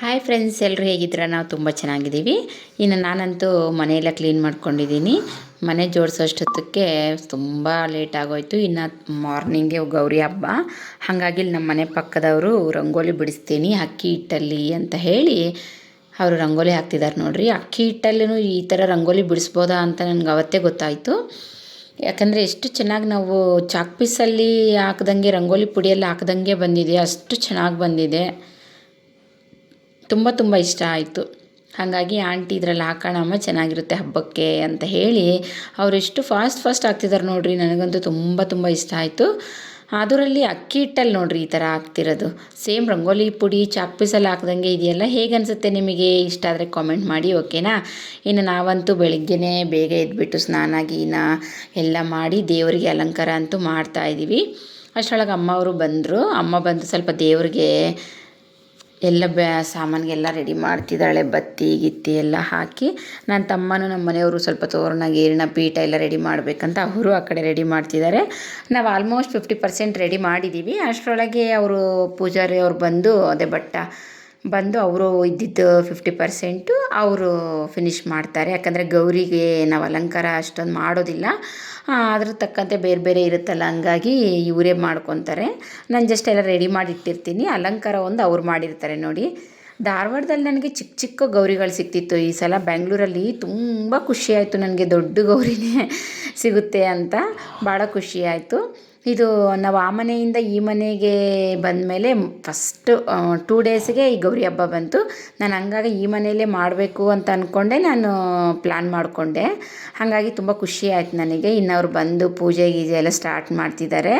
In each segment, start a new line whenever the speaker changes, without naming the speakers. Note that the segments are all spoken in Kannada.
ಹಾಯ್ ಫ್ರೆಂಡ್ಸ್ ಎಲ್ಲರೂ ಹೇಗಿದ್ದೀರಾ? ನಾವು ತುಂಬ ಚೆನ್ನಾಗಿದ್ದೀವಿ. ಇನ್ನು ನಾನಂತೂ ಮನೆಯೆಲ್ಲ ಕ್ಲೀನ್ ಮಾಡ್ಕೊಂಡಿದ್ದೀನಿ. ಮನೆ ಜೋಡಿಸೋಷ್ಟೊತ್ತಕ್ಕೆ ತುಂಬ ಲೇಟ್ ಆಗೋಯ್ತು. ಇನ್ನು ಮಾರ್ನಿಂಗೆ ಗೌರಿ ಹಬ್ಬ. ಹಾಗಾಗಿ ನಮ್ಮ ಮನೆ ಪಕ್ಕದವರು ರಂಗೋಲಿ ಬಿಡಿಸ್ತೀನಿ, ಅಕ್ಕಿ ಹಿಟ್ಟಲ್ಲಿ ಅಂತ ಹೇಳಿ ಅವರು ರಂಗೋಲಿ ಹಾಕ್ತಿದ್ದಾರೆ ನೋಡಿರಿ. ಅಕ್ಕಿ ಹಿಟ್ಟಲ್ಲೂ ಈ ಥರ ರಂಗೋಲಿ ಬಿಡಿಸ್ಬೋದಾ ಅಂತ ನನಗೆ ಅವತ್ತೇ ಗೊತ್ತಾಯಿತು. ಯಾಕಂದರೆ ಎಷ್ಟು ಚೆನ್ನಾಗಿ ನಾವು ಚಾಕ್ ಪೀಸಲ್ಲಿ ಹಾಕ್ದಂಗೆ, ರಂಗೋಲಿ ಪುಡಿಯಲ್ಲಿ ಹಾಕ್ದಂಗೆ ಬಂದಿದೆ. ಅಷ್ಟು ಚೆನ್ನಾಗಿ ಬಂದಿದೆ. ತುಂಬ ತುಂಬ ಇಷ್ಟ ಆಯಿತು. ಹಾಗಾಗಿ ಆಂಟಿ ಇದರಲ್ಲಿ ಹಾಕೋಣ ಅಮ್ಮ ಚೆನ್ನಾಗಿರುತ್ತೆ ಹಬ್ಬಕ್ಕೆ ಅಂತ ಹೇಳಿ ಅವರೆಷ್ಟು ಫಾಸ್ಟ್ ಫಾಸ್ಟ್ ಆಗ್ತಿದ್ದಾರೆ ನೋಡಿರಿ, ನನಗಂತೂ ತುಂಬ ತುಂಬ ಇಷ್ಟ ಆಯಿತು. ಅದರಲ್ಲಿ ಅಕ್ಕಿ ಹಿಟ್ಟಲ್ಲಿ ನೋಡಿರಿ ಈ ಥರ ಆಗ್ತಿರೋದು. ಸೇಮ್ ರಂಗೋಲಿ ಪುಡಿ, ಚಾಕ್ ಪೀಸಲ್ಲಿ ಹಾಕ್ದಂಗೆ ಇದೆಯಲ್ಲ, ಹೇಗೆ ಅನಿಸುತ್ತೆ ನಿಮಗೆ? ಇಷ್ಟ ಆದರೆ ಕಾಮೆಂಟ್ ಮಾಡಿ, ಓಕೆನಾ? ಇನ್ನು ನಾವಂತೂ ಬೆಳಗ್ಗೆನೇ ಬೇಗ ಎದ್ಬಿಟ್ಟು ಸ್ನಾನ, ಗೀನ ಎಲ್ಲ ಮಾಡಿ ದೇವರಿಗೆ ಅಲಂಕಾರ ಅಂತೂ ಮಾಡ್ತಾಯಿದ್ದೀವಿ ಅಷ್ಟರೊಳಗೆ ಅಮ್ಮ ಅವರು ಬಂದರು. ಅಮ್ಮ ಬಂದು ಸ್ವಲ್ಪ ದೇವ್ರಿಗೆ ಎಲ್ಲ ಬ್ಯಾ ಸಾಮಾನಿಗೆಲ್ಲ ರೆಡಿ ಮಾಡ್ತಿದ್ದಾಳೆ, ಬತ್ತಿ, ಗಿತ್ತಿ ಎಲ್ಲ ಹಾಕಿ. ನನ್ನ ತಮ್ಮನೂ ನಮ್ಮ ಮನೆಯವರು ಸ್ವಲ್ಪ ತೋರಣ ಗೀರಣ ಪೀಠ ಎಲ್ಲ ರೆಡಿ ಮಾಡಬೇಕಂತ ಅವರು ಆ ಕಡೆ ರೆಡಿ ಮಾಡ್ತಿದ್ದಾರೆ. ನಾವು ಆಲ್ಮೋಸ್ಟ್ ಫಿಫ್ಟಿ ಪರ್ಸೆಂಟ್ ರೆಡಿ ಮಾಡಿದ್ದೀವಿ ಅಷ್ಟರೊಳಗೆ ಅವರು ಪೂಜಾರಿ ಅವ್ರು ಬಂದು ಅದೇ ಬಟ್ಟ ಬಂದು ಅವರು ಇದ್ದಿದ್ದು ಫಿಫ್ಟಿ ಪರ್ಸೆಂಟು ಅವರು ಫಿನಿಶ್ ಮಾಡ್ತಾರೆ. ಯಾಕಂದರೆ ಗೌರಿಗೆ ನಾವು ಅಲಂಕಾರ ಅಷ್ಟೊಂದು ಮಾಡೋದಿಲ್ಲ. ಅದ್ರ ತಕ್ಕಂತೆ ಬೇರೆ ಬೇರೆ ಇರುತ್ತಲ್ಲ, ಹಂಗಾಗಿ ಇವರೇ ಮಾಡ್ಕೊತಾರೆ. ನಾನು ಜಸ್ಟ್ ಎಲ್ಲ ರೆಡಿ ಮಾಡಿ ಇಟ್ಟಿರ್ತೀನಿ. ಅಲಂಕಾರ ಒಂದು ಅವ್ರು ಮಾಡಿರ್ತಾರೆ ನೋಡಿ. ಧಾರವಾಡದಲ್ಲಿ ನನಗೆ ಚಿಕ್ಕ ಚಿಕ್ಕ ಗೌರಿಗಳು ಸಿಕ್ತಿತ್ತು. ಈ ಸಲ ಬೆಂಗಳೂರಲ್ಲಿ ತುಂಬ ಖುಷಿಯಾಯಿತು ನನಗೆ ದೊಡ್ಡ ಗೌರಿನೇ ಸಿಗುತ್ತೆ ಅಂತ ಭಾಳ ಖುಷಿಯಾಯಿತು ಇದು ನಾವು ಆ ಮನೆಯಿಂದ ಈ ಮನೆಗೆ ಬಂದಮೇಲೆ ಫಸ್ಟು ಟೂ ಡೇಸ್ಗೆ ಈ ಗೌರಿ ಹಬ್ಬ ಬಂತು. ನಾನು ಹಂಗಾಗಿ ಈ ಮನೆಯಲ್ಲೇ ಮಾಡಬೇಕು ಅಂತ ಅಂದ್ಕೊಂಡೆ ನಾನು ಪ್ಲ್ಯಾನ್ ಮಾಡಿಕೊಂಡೆ. ಹಾಗಾಗಿ ತುಂಬ ಖುಷಿ ಆಯಿತು ನನಗೆ. ಇನ್ನು ಅವ್ರು ಬಂದು ಪೂಜೆ ಗೀಜೆ ಎಲ್ಲ ಸ್ಟಾರ್ಟ್ ಮಾಡ್ತಿದ್ದಾರೆ.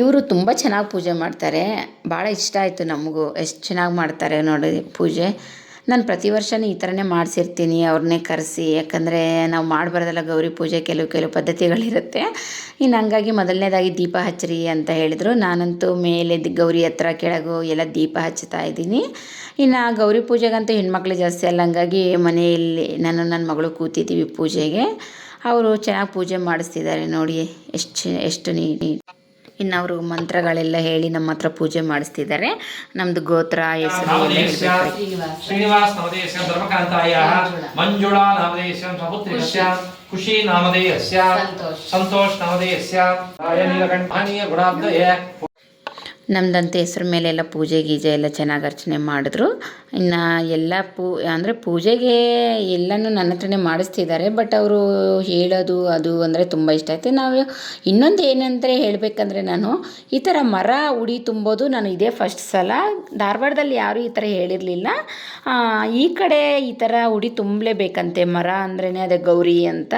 ಇವರು ತುಂಬ ಚೆನ್ನಾಗಿ ಪೂಜೆ ಮಾಡ್ತಾರೆ. ಭಾಳ ಇಷ್ಟ ಆಯಿತು ನಮಗೂ. ಎಷ್ಟು ಚೆನ್ನಾಗಿ ಮಾಡ್ತಾರೆ ನೋಡಿ ಪೂಜೆ. ನಾನು ಪ್ರತಿ ವರ್ಷವೂ ಈ ಥರನೇ ಮಾಡಿಸಿರ್ತೀನಿ ಅವ್ರನ್ನೇ ಕರೆಸಿ. ಯಾಕಂದರೆ ನಾವು ಮಾಡಬಾರ್ದಲ್ಲ ಗೌರಿ ಪೂಜೆ ಕೆಲವು ಕೆಲವು ಪದ್ಧತಿಗಳಿರುತ್ತೆ. ಇನ್ನು ಹಂಗಾಗಿ ಮೊದಲನೇದಾಗಿ ದೀಪ ಹಚ್ಚಿರಿ ಅಂತ ಹೇಳಿದರು. ನಾನಂತೂ ಮೇಲೆ ಗೌರಿ ಹತ್ರ ಕೆಳಗು ಎಲ್ಲ ದೀಪ ಹಚ್ಚುತ್ತಾ ಇದ್ದೀನಿ. ಇನ್ನು ಗೌರಿ ಪೂಜೆಗಂತೂ ಹೆಣ್ಮಕ್ಳು ಜಾಸ್ತಿ ಅಲ್ಲ. ಹಂಗಾಗಿ ಮನೆಯಲ್ಲಿ ನಾನು ನನ್ನ ಮಗಳು ಕೂತಿದ್ದೀವಿ ಪೂಜೆಗೆ. ಅವರು ಚೆನ್ನಾಗಿ ಪೂಜೆ ಮಾಡಿಸ್ತಿದ್ದಾರೆ ನೋಡಿ. ಎಷ್ಟು ಎಷ್ಟು ನೀಟ್ ಇನ್ನು ಅವರು ಮಂತ್ರಗಳೆಲ್ಲ ಹೇಳಿ ನಮ್ಮ ಹತ್ರ ಪೂಜೆ ಮಾಡಿಸ್ತಿದ್ದಾರೆ. ನಮ್ದು ಗೋತ್ರ ಹೆಸರು
ಶ್ರೀನಿವಾಸ. ನವದೇಶ ಧರ್ಮಕಾಂತಾಯ. ಮಂಜುಳಾ. ನವದೇಶ ಸ್ವಪುತ್ರಿಕಸ್ಯ ಖುಷಿ. ನಾಮಧೇಯಸ್ಯ ಸಂತೋಷ್. ನಾಮಧೇಯಸ್ಯ ನೀಲಕಂಠಾನೀಯ ಗುಣಾಬ್ದಯೇ
ನಮ್ದಂತೆ ಮೇಲೆ ಮೇಲೆಲ್ಲ ಪೂಜೆ ಗೀಜೆ ಎಲ್ಲ ಚೆನ್ನಾಗಿ ಅರ್ಚನೆ ಮಾಡಿದ್ರು. ಇನ್ನು ಎಲ್ಲ ಪೂ, ಅಂದರೆ ಪೂಜೆಗೆ ಎಲ್ಲನೂ ನನ್ನ ಹತ್ರನೇ ಮಾಡಿಸ್ತಿದ್ದಾರೆ ಬಟ್ ಅವರು ಹೇಳೋದು, ಅದು ಅಂದರೆ ತುಂಬ ಇಷ್ಟ ಆಯಿತು. ನಾವು ಇನ್ನೊಂದು ಏನಂದರೆ ಹೇಳಬೇಕಂದ್ರೆ ನಾನು, ಈ ಥರ ಮರ ಉಡಿ ತುಂಬೋದು ನಾನು ಇದೇ ಫಸ್ಟ್ ಸಲ. ಧಾರವಾಡದಲ್ಲಿ ಯಾರೂ ಈ ಥರ ಹೇಳಿರಲಿಲ್ಲ. ಈ ಕಡೆ ಈ ಥರ ಉಡಿ ತುಂಬಲೇಬೇಕಂತೆ ಮರ ಅಂದ್ರೇ ಅದೇ ಗೌರಿ ಅಂತ.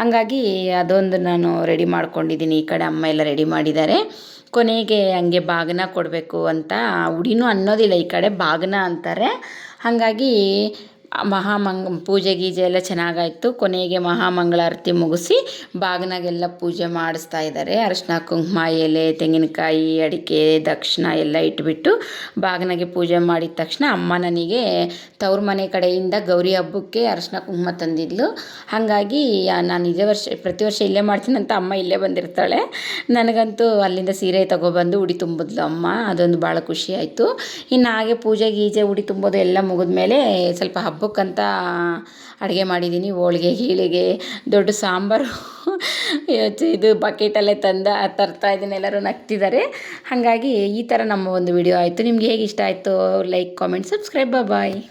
ಹಾಗಾಗಿ ಅದೊಂದು ನಾನು ರೆಡಿ ಮಾಡ್ಕೊಂಡಿದ್ದೀನಿ. ಈ ಕಡೆ ಅಮ್ಮ ಎಲ್ಲ ರೆಡಿ ಮಾಡಿದ್ದಾರೆ. ಕೊನೆಗೆ ಹಂಗೆ ಬಾಗಿನ ಕೊಡಬೇಕು ಅಂತ. ಉಡಿನೂ ಅನ್ನೋದಿಲ್ಲ, ಈ ಕಡೆ ಬಾಗಿನ ಅಂತಾರೆ. ಹಾಗಾಗಿ ಮಹಾಮಂಗ್, ಪೂಜೆ ಗೀಜೆ ಎಲ್ಲ ಚೆನ್ನಾಗಾಯಿತು. ಕೊನೆಗೆ ಮಹಾಮಂಗಳಾರತಿ ಮುಗಿಸಿ ಬಾಗಿನಾಗೆಲ್ಲ ಪೂಜೆ ಮಾಡಿಸ್ತಾ ಇದ್ದಾರೆ. ಅರಶಿನ, ಕುಂಕುಮ, ಎಲೆ, ತೆಂಗಿನಕಾಯಿ, ಅಡಿಕೆ, ದಕ್ಷಿಣ ಎಲ್ಲ ಇಟ್ಬಿಟ್ಟು ಬಾಗಿನಾಗೆ ಪೂಜೆ ಮಾಡಿದ ತಕ್ಷಣ ಅಮ್ಮ ನನಗೆ ತವ್ರ ಮನೆ ಕಡೆಯಿಂದ ಗೌರಿ ಹಬ್ಬಕ್ಕೆ ಅರಶಿನ, ಕುಂಕುಮ ತಂದಿದ್ಲು. ಹಾಗಾಗಿ ನಾನು ಇದೇ ವರ್ಷ, ಪ್ರತಿ ವರ್ಷ ಇಲ್ಲೇ ಮಾಡ್ತೀನಿ ಅಂತ ಅಮ್ಮ ಇಲ್ಲೇ ಬಂದಿರ್ತಾಳೆ. ನನಗಂತೂ ಅಲ್ಲಿಂದ ಸೀರೆ ತಗೊಬಂದು ಉಡಿ ತುಂಬಿದ್ಲು ಅಮ್ಮ. ಅದೊಂದು ಭಾಳ ಖುಷಿ ಆಯಿತು. ಇನ್ನು ಹಾಗೆ ಪೂಜೆ ಗೀಜೆ, ಉಡಿ ತುಂಬೋದು ಎಲ್ಲ ಮುಗಿದ್ಮೇಲೆ ಸ್ವಲ್ಪ ಹಬ್ಬ ಹಬ್ಬಕ್ಕಂತ ಅಡುಗೆ ಮಾಡಿದ್ದೀನಿ ಹೋಳಿಗೆ ಗೀಳಿಗೆ ದೊಡ್ಡ ಸಾಂಬಾರು. ಇದು ಬಕೆಟಲ್ಲೇ ತಂದ, ತರ್ತಾ ಇದ್ದೀನಿ ಎಲ್ಲರೂ ನಗ್ತಿದ್ದಾರೆ. ಹಾಗಾಗಿ ಈ ಥರ ನಮ್ಮ ಒಂದು ವಿಡಿಯೋ ಆಯಿತು. ನಿಮ್ಗೆ ಹೇಗೆ ಇಷ್ಟ ಆಯಿತು? Like, comment, subscribe. ಬಾಯ್.